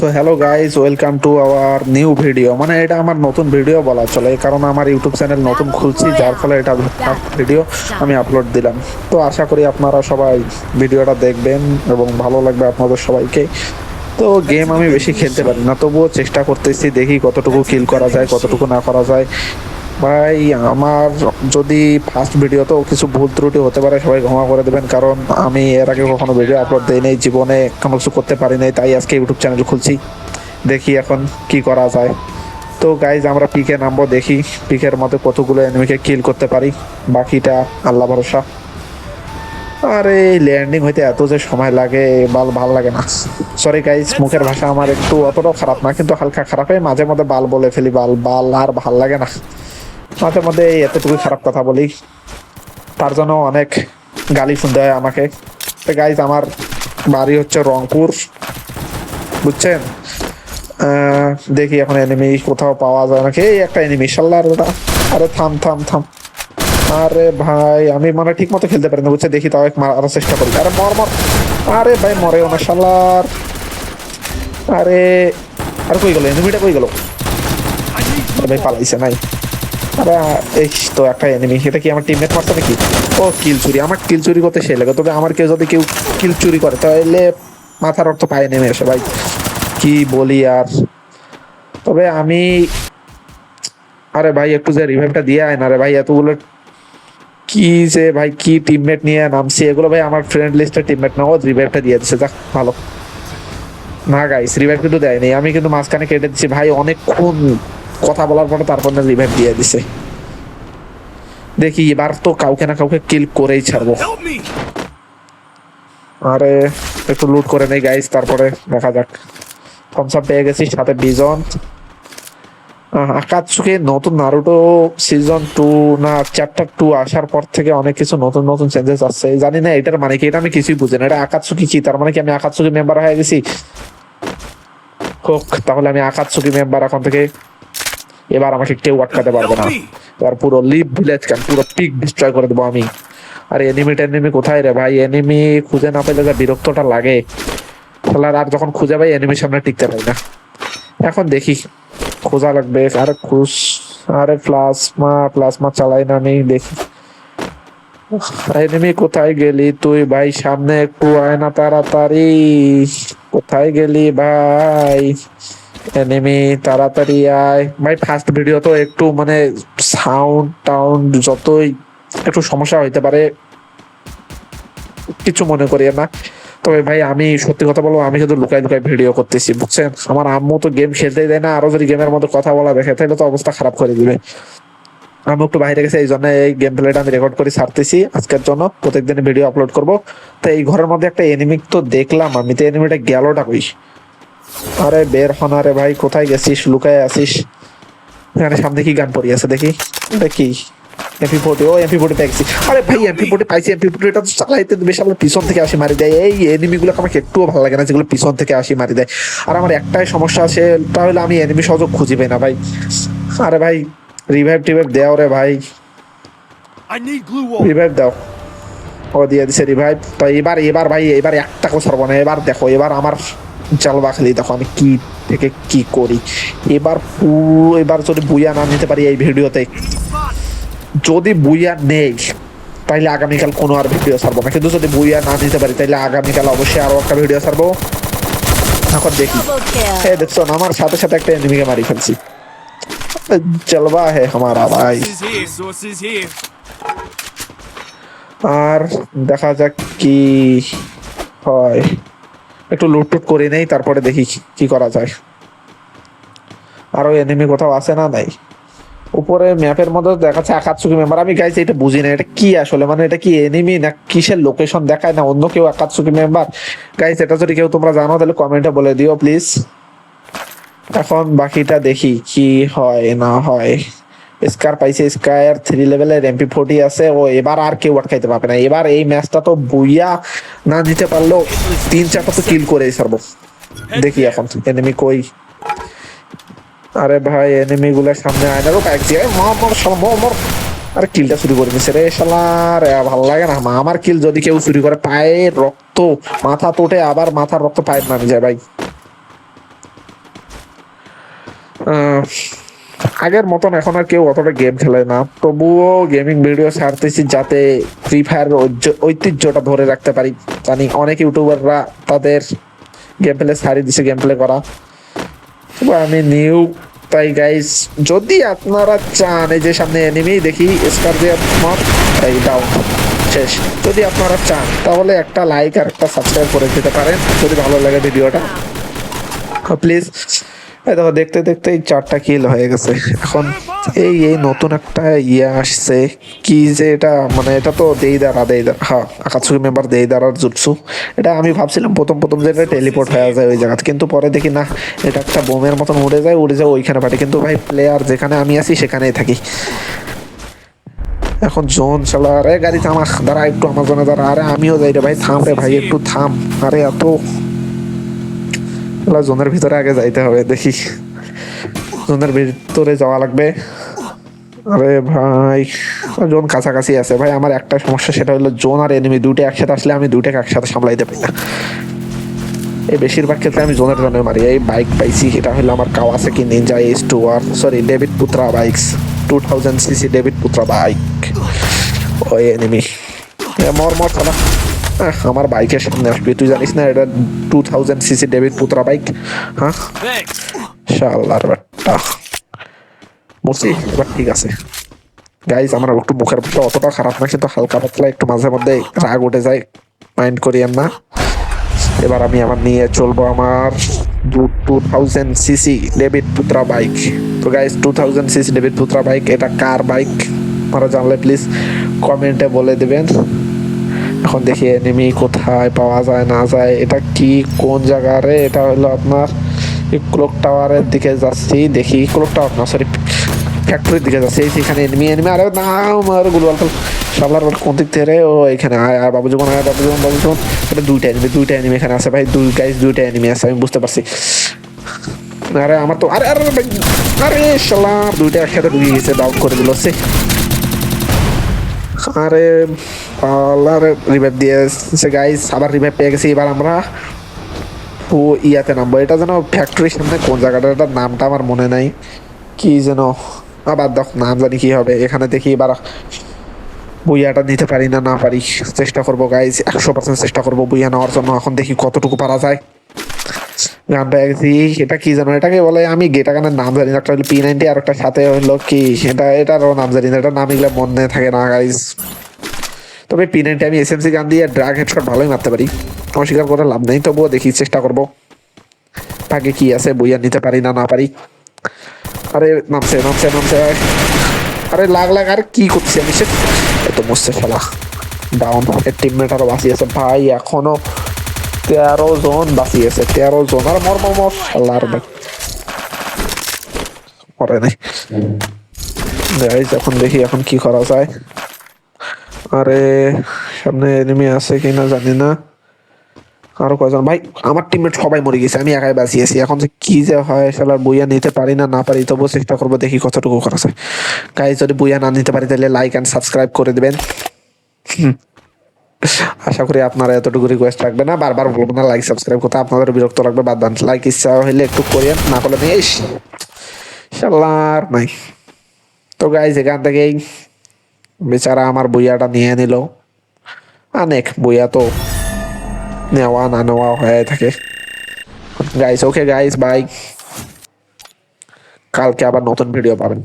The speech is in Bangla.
So hello guys welcome to our new video মানে এটা আমার নতুন ভিডিও বলা চলে কারণ আমার ইউটিউব চ্যানেল নতুন খুলছি যার ফলে এটা ভিডিও আমি আপলোড দিলাম। তো আশা করি আপনারা সবাই ভিডিওটা দেখবেন এবং ভালো লাগবে আপনাদের সবাইকে। তো গেম আমি বেশি খেলতে পারি না তবুও চেষ্টা করতেছি দেখি কতটুকু কিল করা যায় কতটুকু না করা যায়। ভাই, আমার যদি ফার্স্ট ভিডিওতেও কিছু ভুল ত্রুটি হতে পারে, সবাই ক্ষমা করে দেবেন, কারণ আমি এর আগে কখনো ভিডিও আপলোড দেই নাই, জীবনে কোনো কিছু করতে পারি নাই, তাই আজকে ইউটিউব চ্যানেল খুলছি। দেখি এখন কি করা যায়। তো গাইজ আমরা পিকে নামবো, দেখি পিকের মধ্যে কতগুলো এনিমিকে কিল করতে পারি। বাকিটা আল্লাহ ভরসা। আর, এই ল্যান্ডিং হইতে এত যে সময় লাগে বাল ভালো লাগে না। সরি গাইজ মুখের ভাষা আমার একটু অতটাও খারাপ না, কিন্তু হালকা খারাপ হয় মাঝে মধ্যে বাল বলে ফেলি, বাল বাল আর ভালো লাগে না। মাঝে মধ্যে এতটুকু খারাপ কথা বলি। তার জন্য অনেক গালি শুনতে হয় আমাকে। গাইজ আমার বাড়ি হচ্ছে রংপুর, বুঝছেন? দেখি এখন এনিমি কোথাও পাওয়া যায় নাকি? এই একটা এনিমি সাল্লার ওটা আরে থাম থাম থাম। আরে ভাই, আমি মানে ঠিক মতো খেলতে পারি না বুঝছে দেখি তাও এক মারার চেষ্টা করি। আরে মর মর। আরে ভাই মরে না সাল্লার আরে আরে কই গেল? এনিমিটা কই গেল? ভাই, পালাইছে, নাই। এই তো একটা এনিমি এটা কি আমার টিমমেট মারছে নাকি? ও কিল চুরি। আমার কিল চুরি করতে সেই লাগে। তবে আমার কেউ যদি কেউ কিল চুরি করে, তাহলে মাথার অর্থ পায়ে নেমে আসে ভাই। কি বলি আর? তবে আমি, আরে ভাই, একটু যে রিভাইভটা দিয়ে আয় না রে ভাই, এতগুলো কি যে ভাই, কি টিমমেট নিয়ে নামছি, এগুলো ভাই আমার ফ্রেন্ড লিস্টের টিমমেট না। ও রিভাইভটা দিয়ে দিচ্ছে যাক, ভালো। না গাইস রিভাইভ কিন্তু দেয়নি। আমি কিন্তু মাঝখানে কেটে দিচ্ছি ভাই, অনেকক্ষণ কথা বলার পরে তারপর না রিভাইভ দিয়ে দিছে। দেখি এবার তো কাউকে না কাউকে কিল করেই ছাড়বো। আরে একটু লুট করে নেই গাইস তারপরে দেখা যাক। থমসাপ পেয়ে গেছি সাথে বিজন আকাতসুকে নতুন নারুটো সিজন টু না চ্যাপ্টার টু আসার পর থেকে অনেক কিছু নতুন নতুন চেঞ্জেস আসছে। জানি না এটার মানে কি এটা আমি কিছুই বুঝি না। এটা আকাতসুকি কি? তার মানে কি আমি আকাতসুকি মেম্বার হয়ে গেছি? হোক তাহলে আমি আকাতসুকি মেম্বার এখন থেকে এবার আমাকে কেউ আটকাতে পারবে না। এবার পুরো লিভ ভিলেজ ক্যাম্প পুরো পিক ডিস্ট্রয় করে দেবো আমি। আর এনিমি টেনিমি কোথায় রে ভাই? এনিমি খুঁজে না পেলে যা বিরক্তটা লাগে। তাহলে আর যখন খুঁজে পাই এনিমির সামনে টিকতে পারি না। এখন দেখি, খোঁজা লাগবে। আরে খুশ আরে প্লাজমা প্লাজমা চালাই না আমি, দেখি। এনিমি কোথায় গেলি তুই ভাই? সামনে একটু আয় না তাড়াতাড়ি। কোথায় গেলি ভাই? এনিমি তাড়াতাড়ি আয়। ভাই ফার্স্ট ভিডিও তো একটু মানে সাউন্ড টাউন্ড যতই একটু সমস্যা হইতে পারে, কিছু মনে করি না। তবে ভাই, আমি সত্যি কথা বলব, আমি কিন্তু লুকাই লুকাই ভিডিও করতেছি, বুঝছেন? আমার আম্মু তো গেম খেলতেই দেয় না, আরও যদি গেমের মধ্যে কথা বলা দেখে, তাহলে তো অবস্থা খারাপ করে দিবে। আমি একটু বাইরে গেছে, এই জন্য এই গেম প্লেটা আমি রেকর্ড করে ছাড়তেছি আজকের জন্য। প্রত্যেকদিন ভিডিও আপলোড করব। তো এই ঘরের মধ্যে একটা এনিমি তো দেখলাম আমি, তো এনিমিটা গেলটা কই? আরে বের হন আরে ভাই কোথায় গেছিস? লুকায় আছিস? এখানে সামনে কি গান পড়ি আছে দেখি? দেখি এমপি ফোর্টি ও এমপি ফোর্টি পাইছি আরে ভাই এমপি ফোর্টি পাইছি এমপি ফোর্টি এটা তো চালাইতে বেশ আমার পিছন থেকে আসি মারি দেয়। এই এনিমি গুলো আমাকে একটুও ভালো লাগে না যেগুলো পিছন থেকে আসি মারি দেয়। আর আমার একটাই সমস্যা আছে তাহলে আমি এনিমি সহযোগ খুঁজি পাই না ভাই। আরে ভাই রিভাইভ টিভাইভ দেও রে ভাই. রিভাইভ দাও। ও দিয়ে দিছে রিভাইভ তো এবার এবার ভাই এবার একটা সরব না এবার দেখো এবার আমার জালবা খালি দেখো আমি কি থেকে কি করি। এবার পুরো, এবার যদি বুইয়া না নিতে পারি এই ভিডিওতে। যদি বুইয়া নেই, তাইলে আগামীকাল কোনো আর ভিডিও ছাড়বো না। কিন্তু যদি বুইয়া না নিতে পারি, তাইলে আগামীকাল অবশ্যই আরও একটা ভিডিও ছাড়বো। এখন দেখি। হ্যাঁ দেখছ, আমার সাথে সাথে একটা এনিমিকে মারি ফেলছি। জলবা হে হামারা ভাই. আর দেখা যাক কি হয়। একটু লুটটুট করে নেই, তারপরে দেখি কি করা যায়। আরও এনিমি কোথাও আছে না নাই? উপরে ম্যাপের মধ্যে দেখাচ্ছে আকাতসুকি মেম্বার আমি গাইছি এটা বুঝি না, এটা কি আসলে? মানে এটা কি এনিমি না কিসের লোকেশন দেখায় না? অন্য কেউ আকাতসুকি মেম্বার গাইস এটা যদি কেউ তোমরা জানো, তাহলে কমেন্টে বলে দিও প্লিজ এখন বাকিটা দেখি কি হয়, না হয়। স্কার পাইছে স্কার থ্রি লেভেলের এমপি ফোর্টি আছে। ও এবার আর কেউ আটকাইতে পারবে না। এবার এই ম্যাচটা তো বুইয়া না নিতে পারলেও তিন চারটা তো কিল করে ছাড়বো। দেখি এখন এনিমি কই। আরে ভাই এনিমি গুলোর সামনে আয় না রোকা এক জায়গায় মর মর শালা, মর মর। কিলটা চুরি করে নিছে রে শালা। রে ভালো লাগে না। আমার কিল যদি কেউ চুরি করে পায়ে রক্ত মাথা তোটে আবার মাথার রক্ত পায়ে নামে যায় ভাই। আহ, আগের মতন এখন আর কেউ অতটা গেম খেলে না। তবুও গেমিং ভিডিও ছাড়তেছি যাতে ফ্রি ফায়ার ঐতিহ্যটা ধরে রাখতে পারি। জানি অনেক ইউটিউবাররা তাদের গেম প্লে ছাড়িয়ে দিছে গেম প্লে করা আমি নিউ তাই গাইস যদি আপনারা চান, এই যে সামনে এনিমি দেখি স্কারপিয়ান মত এই ডাউন শেষ। যদি আপনারা চান, তাহলে একটা লাইক আর একটা সাবস্ক্রাইব করে দিতে পারেন, যদি ভালো লাগে ভিডিওটা প্লিজ দেখো, দেখতে দেখতে এই চারটা কিল হয়ে গেছে। এখন এই এই নতুন একটা ইয়ে আসছে। কি যে এটা মানে এটা তো দেই দাঁড়া দেই দাঁড়া হ্যাঁ আকাশুকি মেম্বার দেই দাঁড়ার জুটসু এটা আমি ভাবছিলাম প্রথম প্রথম যে এটা টেলিপোর্ট হয়ে যায় ওই জায়গাতে, কিন্তু পরে দেখি না, এটা একটা বোমের মতন উড়ে যায় উড়ে যায় ওইখানে পাঠি কিন্তু ভাই প্লেয়ার যেখানে আমি আছি, সেখানেই থাকি। এখন জোন চালা, আরে গাড়ি থামা দাঁড়া একটু আমার জন্য দাঁড়া, আরে আমিও যাই রে ভাই, থাম রে ভাই, একটু থাম। আরে এত এলা জোনের ভিতরে আগে যাইতে হবে, দেখি। জোনের ভিতরে যাওয়া লাগবে। আরে ভাই, জোন কাছাকাছি আছে। ভাই, আমার একটা সমস্যা, সেটা হলো জোন আর এনিমি দুটো একসাথে আসলে আমি দুটাকে একসাথে সামলাইতে পারি না। এই বেশিরভাগ ক্ষেত্রে আমি জোনের জন্য মারি। এই বাইক পাইছি, এটা হলো আমার কাওয়াসাকি নিনজা এস টু আর sorry David Putra bikes two thousand CC David Putra bike ওই এনিমি মর মর, চালা। আমার বাইকের সামনে আসবি। তুই জানিস না, এটা two thousand CC David Putra bike হ্যাঁ. শালার বাট্টা। মরছি, এবার ঠিক আছে। গাইজ আমার একটু মুখের ভাষা অতটা খারাপ না, কিন্তু হালকা পাতলা, একটু মাঝে মধ্যে রাগ উঠে যায়। মাইন্ড করিয়েন না। এবার আমি আমার নিয়ে চলবো আমার two thousand CC David Putra bike তো guys two thousand CC David Putra bike এটা কার বাইক আপনারা জানলে প্লিজ কমেন্টে বলে দেবেন। এখন দেখি এনিমি কোথায়, পাওয়া যায়, না যায়, এটা কি, কোন জায়গারে এটা হলো আপনার ক্লক টাওয়ারের দিকে যাচ্ছি, দেখি ক্লক টাওয়ার না সরি ফ্যাক্টরির দিকে যাচ্ছি সেখানে এনিমি এনিমি আরে না, আমার গুলবাল সাবলার বল কোন দিক থেকে ও, এখানে, আয় আয়, বাবু যখন আয়, বাবু যখন বাবু যখন এটা দুইটা এনিমি দুইটা এনিমি এখানে আছে ভাই, দুই গাইস দুইটা এনিমি আছে, আমি বুঝতে পারছি। আরে আমার তো, আরে আরে আরে শালার দুইটা একসাথে ঢুকে গেছে ডাউন করে দিল সে আরে পালার রিভাইভ দিয়েছে গাইস আবার রিভাইভ পেয়ে গেছি, এবার আমরা ও ইয়াতে নামবো। এটা যেন ফ্যাক্টরির সামনে কোন জায়গাটা এটার নামটা আমার মনে নাই। কি যেন, আবার দেখ, নাম জানি কি হবে। এখানে দেখি এবার বইয়াটা নিতে পারি না না পারি। চেষ্টা করব গাইজ একশো পার্সেন্ট চেষ্টা করব বইয়া নেওয়ার জন্য। এখন দেখি কতটুকু পারা যায়। এটা কি জানো? এটাকে বলে আমি গেটা নাম জানি একটা হলো পি নাইনটি আর একটা সাথে হলো কি? এটা এটারও নাম জানি না। এটা নাম এগুলো মনে থাকে না গাইজ তবে পি নাইনটি আমি এস গান দিয়ে ড্রাগ হেডশট ভালোই মারতে পারি। অস্বীকার করে লাভ নেই, তবুও দেখি, চেষ্টা করব। ভাগে কি আছে বইয়া নিতে পারি না না পারি। আরে, নামছে নামছে নামছে আরে, লাগ লাগ, আর, কি করছি আমি? সে এত মরছে খেলা ডাউন টিমমেট আরও আছে ভাই, এখনও তেরো জন বাঁচিয়েছে তেরো জন আর মর মর মর খেলার ভাই মরে নাই এখন দেখি এখন কি করা যায় আরে সামনে এনিমি আছে কিনা জানি না আরও কয়জন ভাই আমার টিমমেট সবাই মরে গেছে আমি একাই বাঁচিয়েছি এখন যে কি যে হয় শালার বইয়া নিতে পারি না না পারি তবুও চেষ্টা করব দেখি কতটুকু করা যায় গাইজ যদি বইয়া না নিতে পারি তাহলে লাইক অ্যান্ড সাবস্ক্রাইব করে দেবেন। আশা করি আপনারা এতটুকু রিকোয়েস্ট রাখবে না। বারবার বলব না লাইক সাবস্ক্রাইব করতে আপনাদের বিরক্ত লাগবে বাদ দেন লাইক ইচ্ছা হইলে একটু করিয়েন না করলে নেই ইস, নাই। তো গাইজ এখান থেকেই বেচারা আমার বইয়াটা নিয়ে নিল। অনেক বইয়া তো নেওয়া না নেওয়া হয়ে থাকে। গাইস ওকে গাইস বাই কালকে আবার নতুন ভিডিও পাবেন।